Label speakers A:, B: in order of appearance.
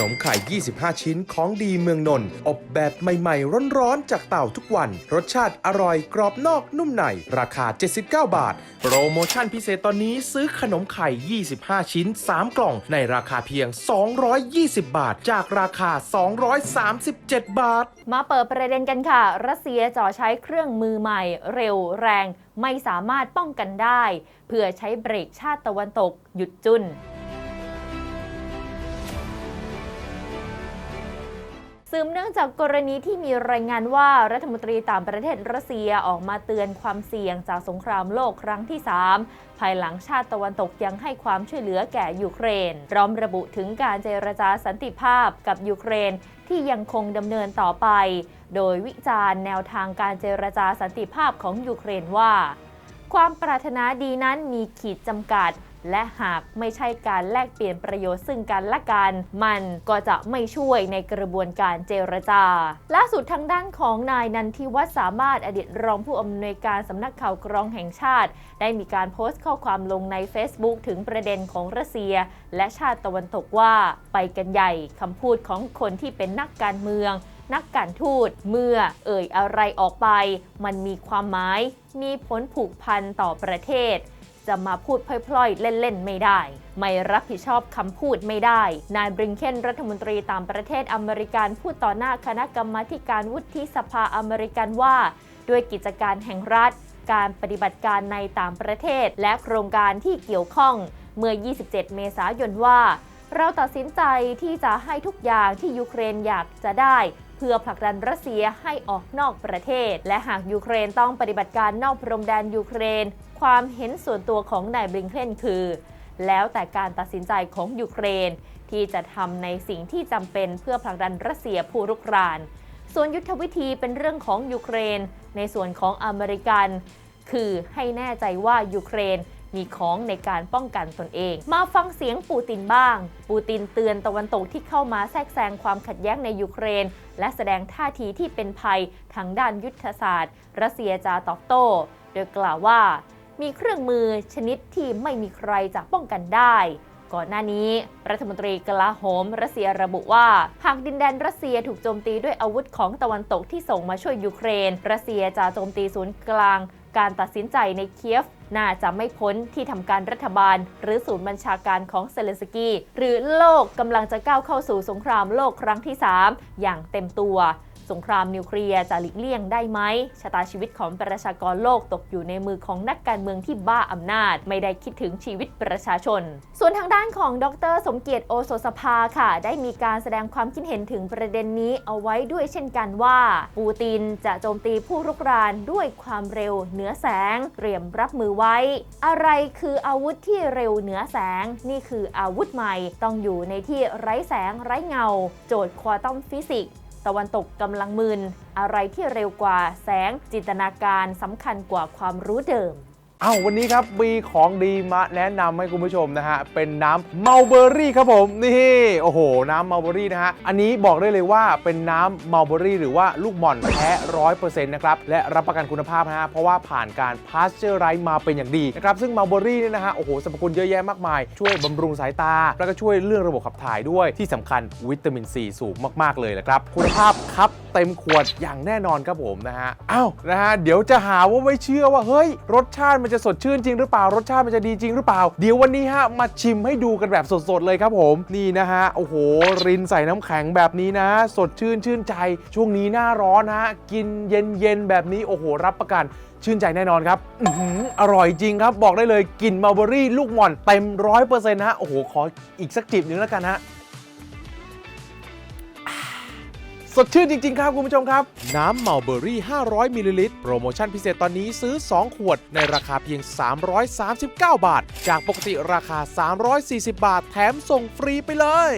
A: นมไข่ 25 ชิ้นของดีเมืองนนท์อบแบบใหม่ๆ ร้อนๆ จากเตาทุกวัน รสชาติอร่อยกรอบนอกนุ่มใน ราคา 79 บาท โปรโมชั่นพิเศษตอนนี้ซื้อขนมไข่ 25 ชิ้น 3 กล่อง ในราคาเพียง 220 บาท จากราคา 237 บาท
B: มาเปิดประเด็นกันค่ะ รัสเซียจ่อใช้เครื่องมือใหม่ เร็วแรง ไม่สามารถป้องกันได้ เพื่อใช้เบรกชาติตะวันตกหยุดจุน สืบเนื่องจากกรณีที่มีรายงานว่ารัฐมนตรีต่างประเทศรัสเซียออกมาเตือนความเสี่ยงจากสงครามโลกครั้งที่ 3 ภายหลังชาติตะวันตกยังให้ความช่วยเหลือแก่ยูเครนพร้อมระบุถึงการเจรจาสันติภาพกับยูเครนที่ยังคงดำเนินต่อไป โดยวิจารณ์แนวทางการเจรจาสันติภาพของยูเครนว่า ความปรารถนาดีนั้นมีขีดจำกัด และหากไม่ใช่การแลกเปลี่ยนประโยชน์ซึ่งกันและกัน มันก็จะไม่ช่วยในกระบวนการเจรจา ล่าสุดทางด้านของนายนันทิวัฒน์สามารถอดีตรองผู้อำนวยการสำนักข่าวกรองแห่งชาติ ได้มีการโพสต์ข้อความลงใน Facebook ถึงประเด็นของรัสเซีย และชาติตะวันตกว่าไปกันใหญ่คำพูดของคนที่เป็นนักการเมืองนักการทูตเมื่อเอ่ยอะไรออกไป มันมีความหมาย มีผลผูกพันต่อประเทศ จะมาพูดพล่อยๆ เล่นๆ ไม่ได้ ไม่รับผิดชอบคำพูดไม่ได้ นายบริงเคนรัฐมนตรีต่างประเทศอเมริกันพูดต่อหน้าคณะกรรมาการวุฒิสภาอเมริกันว่า ด้วยกิจการแห่งรัฐ การปฏิบัติการในต่างประเทศ และโครงการที่เกี่ยวข้องเมื่อ 27 เมษายนว่า เราตัดสินใจที่จะให้ทุกอย่างที่ยูเครนอยากจะได้ เพื่อผลักดันรัสเซียให้ออกนอกประเทศ และหากยูเครนต้องปฏิบัติการนอกพรมแดนยูเครน ความเห็นส่วนตัวของนายบลิงเคนคือ แล้วแต่การตัดสินใจของยูเครน ที่จะทำในสิ่งที่จำเป็นเพื่อผลักดันรัสเซียผู้รุกราน ส่วนยุทธวิธีเป็นเรื่องของยูเครน ในส่วนของอเมริกัน คือให้แน่ใจว่ายูเครน มีของในการป้องกันตนเอง มาฟังเสียงปูตินบ้าง ปูตินเตือนตะวันตกที่เข้ามาแทรกแซงความขัดแย้งในยูเครน และแสดงท่าทีที่เป็นภัยทางด้านยุทธศาสตร์ รัสเซียจะตอบโต้ โดยกล่าวว่า มีเครื่องมือชนิดที่ไม่มีใครจะป้องกันได้ก่อนหน้านี้ รัฐมนตรีกลาโหม รัสเซียระบุว่า หากดินแดนรัสเซียถูกโจมตีด้วยอาวุธของตะวันตกที่ส่งมาช่วยยูเครน รัสเซียจะโจมตีศูนย์กลาง การตัดสินใจในเคียฟ น่าจะไม่พ้นที่ทำการรัฐบาล หรือศูนย์บัญชาการของเซเลนสกีหรือโลกกำลังจะก้าวเข้าสู่สงครามโลกครั้งที่ 3 อย่างเต็มตัว สงครามนิวเคลียร์จะหลีกเลี่ยงได้ไหมชะตาชีวิตของประชากรโลกตกอยู่ในมือของนักการเมืองที่บ้าอำนาจ ไม่ได้คิดถึงชีวิตประชาชน ส่วนทางด้านของดร สมเกียรติโอโสสภาค่ะ ได้มีการแสดงความคิดเห็นถึงประเด็นนี้เอาไว้ด้วยเช่นกันว่า ปูตินจะโจมตีผู้รุกรานด้วยความเร็วเหนือแสง เตรียมรับมือไว้ อะไรคืออาวุธที่เร็วเหนือแสง นี่คืออาวุธใหม่ ต้องอยู่ในที่ไร้แสงไร้เงา โจทย์ควอตัมฟิสิกส์ ตะวันตกกำลังมืนอะไรที่เร็วกว่าแสงจินตนาการสำคัญกว่าความรู้เดิม
C: เอ้าวันนี้ครับมีของดีมาแนะนำให้คุณผู้ชมนะฮะ เป็นน้ำเมาเบอรี่ครับผมนี่โอ้โห น้ำเมาเบอรี่นะฮะ อันนี้บอกได้เลยว่าเป็นน้ำเมาเบอรี่หรือว่าลูกหม่อนแท้ร้อยเปอร์เซ็นต์นะครับ และรับประกันคุณภาพนะฮะ เพราะว่าผ่านการพาสเจอร์ไรมาเป็นอย่างดีนะครับ ซึ่งเมาเบอรี่เนี่ยนะฮะ โอ้โหสรรพคุณเยอะแยะมากมาย ช่วยบำรุงสายตา แล้วก็ช่วยเรื่องระบบขับถ่ายด้วยที่สำคัญวิตามินซีสูงมากๆเลยนะครับคุณภาพครับเต็มขวดอย่างแน่นอนครับผมนะฮะอ้าวนะฮะเดี๋ยวจะหาว่าไม่เชื่อว่าเฮ้ย รสชาติมันจะสดชื่นจริงหรือเปล่ารสชาติมันจะดีจริงหรือเปล่า เดี๋ยววันนี้ฮะมาชิมให้ดูกันแบบสดๆเลยครับผมนี่นะฮะโอ้โห รินใส่น้ำแข็งแบบนี้นะ สดชื่นชื่นใจ ช่วงนี้หน้าร้อนฮะกินเย็นๆแบบนี้โอ้โห รับประกันชื่นใจแน่นอนครับออร่อยจริงครับ บอกได้เลยกลิ่นมัลเบอรี่ลูกหม่อนเต็มร้อยเปอร์เซ็นต์ฮะ โอ้โห ขออีกสักจิบหนึงแล้วกันฮะ ดชื่นจริง ๆ ครับคุณผู้ชมครับ น้ำเมาเบอรี่ 500 มิลลิลิตรโปรโมชั่นพิเศษตอนนี้ซื้อ 2 ขวด ในราคาเพียง 339 บาท จากปกติราคา 340 บาท แถมส่งฟรีไปเลย